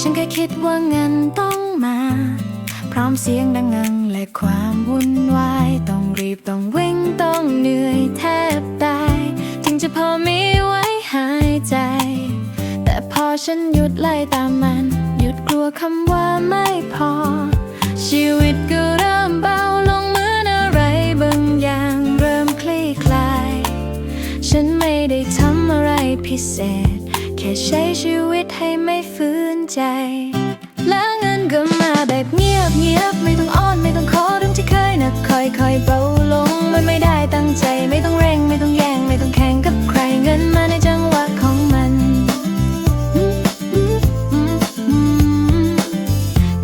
ฉันแค่คิดว่าเงินต้องมา พร้อมเสียงดังงังและความวุ่นวาย ต้องรีบต้องวิ่งต้องเหนื่อยแทบตายถึงจะพอมีไว้หายใจ แต่พอฉันหยุดไล่ตามมัน หยุดกลัวคำว่าไม่พอ ชีวิตก็เริ่มเบาลงเหมือนอะไรบางอย่างเริ่มคลี่คลาย ฉันไม่ได้ทำอะไรพิเศษ ค่ใช้ชีวิตให้ไม่ฝืนใจ แล้วเงินก็มาแบบเงียบเงียบไม่ต้องอ้อนไม่ต้องขอเรื่องที่เคยหนักค่อยเบาลง มันไม่ได้ตั้งใจ ไม่ต้องเร่งไม่ต้องแย่งไม่ต้องแข่งกับใครเงินมาในจังหวะของมัน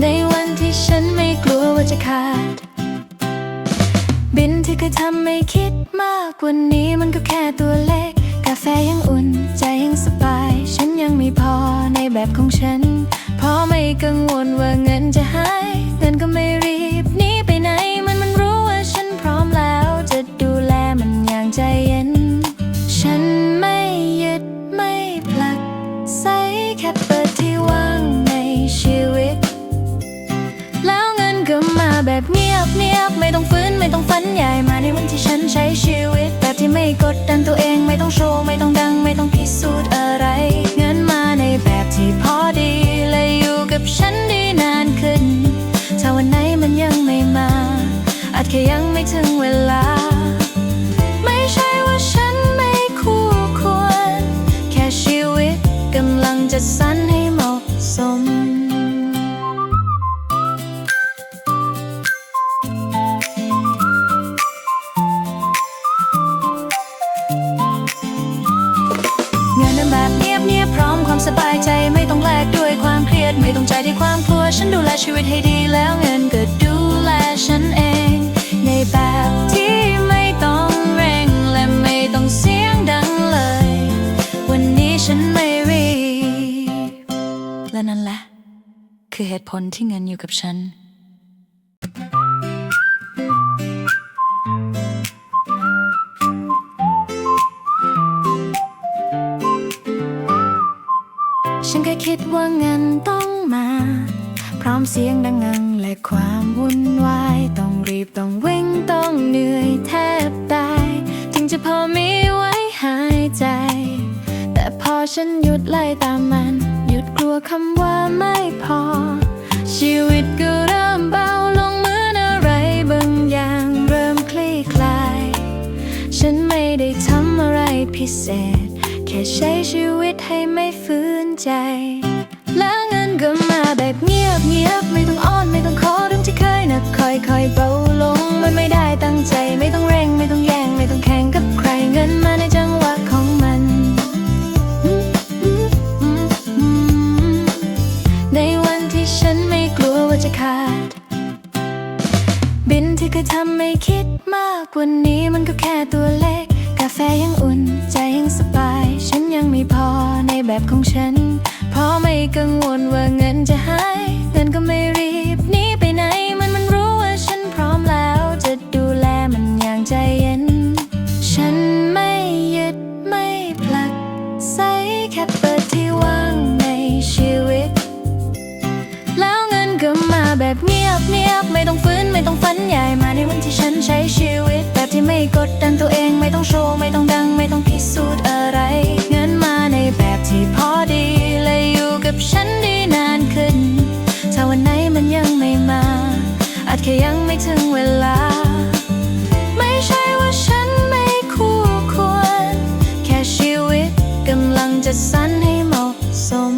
ในวันที่ฉันไม่กลัวว่าจะขาด บินที่เคยทำไม่คิดมากกว่านี้มันก็แค่ตัวเล็ก ต้องฟันใหญ่มาในวันที่ฉันใช้ชีวิต แบบที่ไม่กดดันตัวเองไม่ต้องโชว์ ไม่ต้องดัง ไม่ต้องพิสูจน์อะไรเงินมาในแบบที่พอดีและอยู่กับฉันได้นานขึ้น ถ้าวันไหนมันยังไม่มา อาจแค่ยังไม่ถึงเวลา ไม่ใช่ว่าฉันไม่คู่ควร แค่ชีวิตกำลังจะสรรให้ ชีวิตให้ดีแล้วเงินก็ดูแลฉันเอง ในแบบที่ไม่ต้องเร่งและไม่ต้องเสียงดังเลย วันนี้ฉันไม่รีบและนั่นแหละ คือเหตุผลที่เงินอยู่กับฉันฉันแค่คิดว่าเงินต้องมา พร้อมเสียงดังงังและความวุ่นวาย ต้องรีบต้องเว่งต้องเหนื่อยแทบตาย ถึงจะพอมีไว้หายใจ แต่พอฉันหยุดไล่ตามมัน หยุดกลัวคำว่าไม่พอ ชีวิตก็เริ่มเบาลงเหมือนอะไรบางอย่างเริ่มคลี่คลาย ฉันไม่ได้ทำอะไรพิเศษ แค่ใช้ชีวิตให้ไม่ฝืนใจ ก็มาแบบเงียบเงียบไม่ต้องอ้อนไม่ต้องขอเรื่องที่เคยหนักค่อยๆเบาลง มันไม่ได้ตั้งใจ ไม่ต้องเร่งไม่ต้องแย่งไม่ต้องแข่งกับใครเงินมาในจังหวะของมัน ในวันที่ฉันไม่กลัวว่าจะขาด บินที่เคยทำไม่คิดมากกว่านี้มันก็แค่ตัวเล็ก กาแฟยังอุ่นใจยังสบาย ฉันยังไม่พอในแบบของฉัน กังวลว่าเงินจะหายเงินก็ไม่รีบหนีไปไหน มันมันรู้ว่าฉันพร้อมแล้ว จะดูแลมันอย่างใจเย็น ฉันไม่ยึดไม่ผลักใสแค่เปิดที่ว่างในชีวิต แล้วเงินก็มาแบบเงียบเงียบไม่ต้องฟื้นไม่ต้องฝันใหญ่มาในวันที่ฉันใช้ชีวิต แค่ยังไม่ถึงเวลา ไม่ใช่ว่าฉันไม่คู่ควร แค่ชีวิตกำลังจะสรรให้เหมาะสม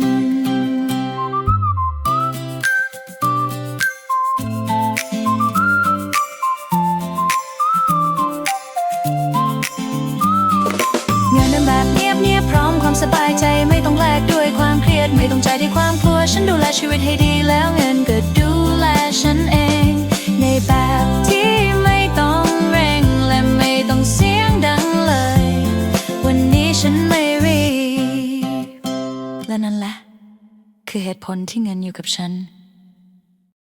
เงินนั้นแบบเงียบเงียบพร้อมความสบายใจไม่ต้องแลกด้วยความเครียด ไม่ต้องใจด้วยความกลัว ฉันดูแลชีวิตให้ดีแล้วเงินก็ดู คือเหตุผลที่เงินอยู่กับฉัน